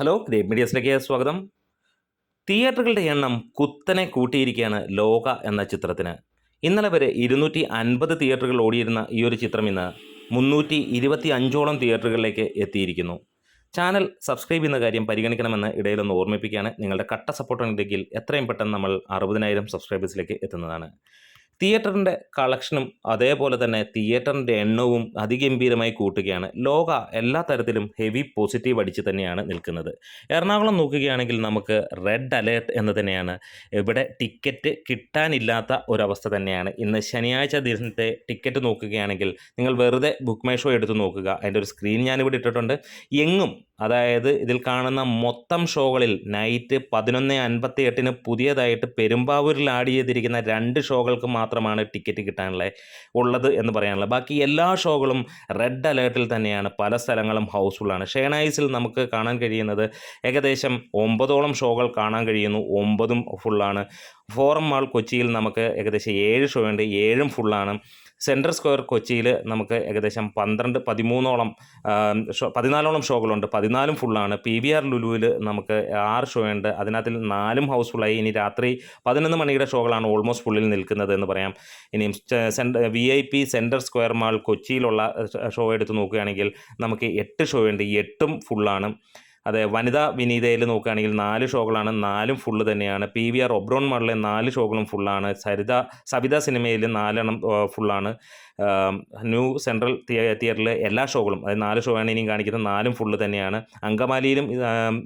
Hello grape മീഡിയസിലേക്ക് സ്വാഗതം. തിയേറ്ററുകളുടെ എണ്ണം കുത്തനെ കൂട്ടിയിരിക്കുകയാണ് ലോക എന്ന ചിത്രത്തിന്. ഇന്നലെ വരെ ഇരുന്നൂറ്റി അൻപത് തിയേറ്ററുകൾ ഓടിയിരുന്ന ഈ ഒരു ചിത്രം ഇന്ന് മുന്നൂറ്റി ഇരുപത്തി അഞ്ചോളം തിയേറ്ററുകളിലേക്ക് എത്തിയിരിക്കുന്നു. ചാനൽ സബ്സ്ക്രൈബ് ചെയ്യുന്ന കാര്യം പരിഗണിക്കണമെന്ന് ഇടയിലൊന്ന് ഓർമ്മിപ്പിക്കുകയാണ്. നിങ്ങളുടെ കട്ട സപ്പോർട്ടുണ്ടെങ്കിൽ എത്രയും പെട്ടെന്ന് നമ്മൾ അറുപതിനായിരം സബ്സ്ക്രൈബേഴ്സിലേക്ക് എത്തുന്നതാണ്. തിയേറ്ററിന്റെ കളക്ഷനും അതേപോലെ തന്നെ തിയേറ്ററിന്റെ എണ്ണവും അതിഗംഭീരമായി കൂട്ടുകയാണ്. ലോക എല്ലാ തരത്തിലും ഹെവി പോസിറ്റീവ് അടിച്ച് തന്നെയാണ് നിൽക്കുന്നത്. എറണാകുളം നോക്കുകയാണെങ്കിൽ നമുക്ക് റെഡ് അലേർട്ട് എന്ന് തന്നെയാണ്. ഇവിടെ ടിക്കറ്റ് കിട്ടാനില്ലാത്ത ഒരവസ്ഥ തന്നെയാണ്. ഇന്ന് ശനിയാഴ്ച ദിവസത്തെ ടിക്കറ്റ് നോക്കുകയാണെങ്കിൽ നിങ്ങൾ വെറുതെ ബുക്ക് മൈ ഷോ എടുത്ത് നോക്കുക. അതിന്റെ ഒരു സ്ക്രീൻ ഞാനിവിടെ ഇട്ടിട്ടുണ്ട്. എങ്ങും അതായത് ഇതിൽ കാണുന്ന മൊത്തം ഷോകളിൽ നൈറ്റ് പതിനൊന്ന് അൻപത്തി എട്ടിന് പുതിയതായിട്ട് പെരുമ്പാവൂരിൽ ആഡ് ചെയ്തിരിക്കുന്ന രണ്ട് ഷോകൾക്ക് മാത്രമാണ് ടിക്കറ്റ് കിട്ടാനുള്ള ഉള്ളത് എന്ന് പറയാനുള്ളത്. ബാക്കി എല്ലാ ഷോകളും റെഡ് അലേർട്ടിൽ തന്നെയാണ്. പല സ്ഥലങ്ങളും ഹൗസ്ഫുള്ളാണ്. ഷേണൈസിൽ നമുക്ക് കാണാൻ കഴിയുന്നത് ഏകദേശം ഒമ്പതോളം ഷോകൾ കാണാൻ കഴിയുന്നു. ഒമ്പതും ഫുള്ളാണ്. ഫോറം മാൾ കൊച്ചിയിൽ നമുക്ക് ഏകദേശം ഏഴ് ഷോ ഉണ്ട്. ഏഴും ഫുള്ളാണ്. സെൻട്രൽ സ്ക്വയർ കൊച്ചിയിൽ നമുക്ക് ഏകദേശം പന്ത്രണ്ട് പതിമൂന്നോളം ഷോ പതിനാലോളം ഷോകളുണ്ട്. പതിനാലും ഫുള്ളാണ്. പി വി ആർ ലുലുവിൽ നമുക്ക് ആറ് ഷോ ഉണ്ട്. അതിനകത്തിൽ നാലും ഹൗസ്ഫുള്ളായി. ഇനി രാത്രി പതിനൊന്ന് മണിയുടെ ഷോകളാണ് ഓൾമോസ്റ്റ് ഫുള്ളിൽ നിൽക്കുന്നത് എന്ന് പറയാം. ഇനിയും centre V I P central square mall കൊച്ചിയിലുള്ള show എടുത്ത് നോക്കുകയാണെങ്കിൽ നമുക്ക് എട്ട് ഷോ ഉണ്ട്. എട്ടും ഫുള്ളാണ്. അതെ വനിതാ വിനീതയിൽ നോക്കുകയാണെങ്കിൽ നാല് ഷോകളാണ് നാലും ഫുള്ള് തന്നെയാണ്. പി വി ആർ ഒബ്രോൺ മാളിലെ നാല് ഷോകളും ഫുള്ളാണ് സരിത സവിത സിനിമയിൽ നാലെണ്ണം ഫുള്ളാണ് ന്യൂ സെൻട്രൽ തിയ- തിയേറ്ററിലെ എല്ലാ ഷോകളും അതായത് നാല് ഷോയാണ് ഇനിയും കാണിക്കുന്നത് നാലും ഫുള്ള് തന്നെയാണ്. അങ്കമാലിയിലും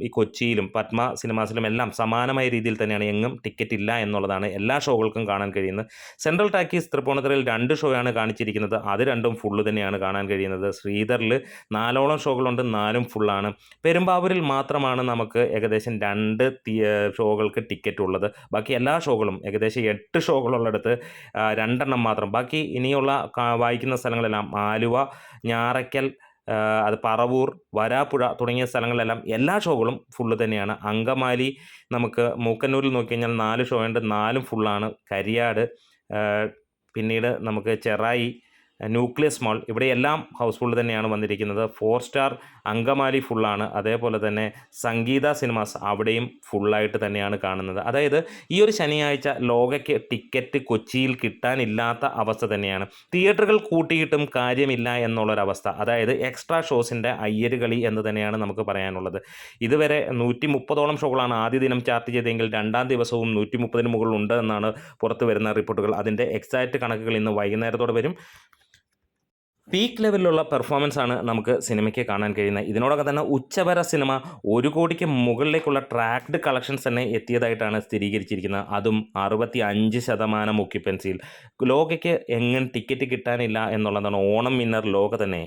ഈ കൊച്ചിയിലും പത്മ സിനിമാസിലും എല്ലാം സമാനമായ രീതിയിൽ തന്നെയാണ്. എങ്ങും ടിക്കറ്റ് ഇല്ല എന്നുള്ളതാണ് എല്ലാ ഷോകൾക്കും കാണാൻ കഴിയുന്നത്. സെൻട്രൽ ടാക്കീസ് തൃപ്പൂണിത്തുറയിൽ രണ്ട് ഷോയാണ് കാണിച്ചിരിക്കുന്നത് അത് രണ്ടും ഫുള്ള് തന്നെയാണ് കാണാൻ കഴിയുന്നത്. ശ്രീധറിൽ നാലോളം ഷോകളുണ്ട് നാലും ഫുള്ളാണ് പെരുമ്പാവൂരിൽ മാത്രമാണ് നമുക്ക് ഏകദേശം രണ്ട് ഷോകൾക്ക് ടിക്കറ്റ് ഉള്ളത്. ബാക്കി എല്ലാ ഷോകളും ഏകദേശം എട്ട് ഷോകളുള്ളിടത്ത് രണ്ടെണ്ണം മാത്രം. ബാക്കി ഇനിയുള്ള വായിക്കുന്ന സ്ഥലങ്ങളെല്ലാം ആലുവ ഞാറയ്ക്കൽ അത് പറവൂർ വരാപ്പുഴ തുടങ്ങിയ സ്ഥലങ്ങളിലെല്ലാം എല്ലാ ഷോകളും ഫുള്ള് തന്നെയാണ്. അങ്കമാലി നമുക്ക് മൂക്കന്നൂരിൽ നോക്കി കഴിഞ്ഞാൽ നാല് ഷോ ഉണ്ട്. നാലും ഫുള്ളാണ് കരിയാട് പിന്നീട് നമുക്ക് ചെറായി ന്യൂക്ലിയസ് മോൾ. ഇവിടെയെല്ലാം ഹൗസ്ഫുൾ തന്നെയാണ് വന്നിരിക്കുന്നത്. ഫോർ സ്റ്റാർ അങ്കമാലി ഫുള്ളാണ് അതേപോലെ തന്നെ സംഗീത സിനിമാസ് അവിടെയും ഫുള്ളായിട്ട് തന്നെയാണ് കാണുന്നത്. അതായത് ഈ ഒരു ശനിയാഴ്ച ലോകയ്ക്ക് ടിക്കറ്റ് കൊച്ചിയിൽ കിട്ടാനില്ലാത്ത അവസ്ഥ തന്നെയാണ്. തിയേറ്ററുകൾ കൂട്ടിയിട്ടും കാര്യമില്ല എന്നുള്ളൊരവസ്ഥ. അതായത് എക്സ്ട്രാ ഷോസിന്റെ അയ്യരുകളി എന്ന് തന്നെയാണ് നമുക്ക് പറയാനുള്ളത്. ഇതുവരെ നൂറ്റി മുപ്പതോളം ഷോകളാണ് ആദ്യ ദിനം ചാർട്ട് ചെയ്തതെങ്കിൽ രണ്ടാം ദിവസവും നൂറ്റി മുപ്പതിന് മുകളിലുണ്ട് എന്നാണ് പുറത്തു വരുന്ന റിപ്പോർട്ടുകൾ. അതിന്റെ എക്സാക്റ്റ് കണക്കുകൾ ഇന്ന് വൈകുന്നേരത്തോടെ വരും. പീക്ക് ലെവലിലുള്ള പെർഫോമൻസ് ആണ് നമുക്ക് സിനിമയ്ക്ക് കാണാൻ കഴിയുന്നത് ഇതിനോടൊക്കെ തന്നെ ഉച്ചവര സിനിമ ഒരു കോടിക്ക് മുകളിലേക്കുള്ള ട്രാക്ഡ് കളക്ഷൻസ് തന്നെ എത്തിയതായിട്ടാണ് സ്ഥിരീകരിച്ചിരിക്കുന്നത്. അതും അറുപത്തി അഞ്ച് ശതമാനം ഒക്യുപ്പൻസിയിൽ ലോകയ്ക്ക് എങ്ങനെ ടിക്കറ്റ് കിട്ടാനില്ല എന്നുള്ളതാണ് ഓണം വിന്നർ ലോക തന്നെ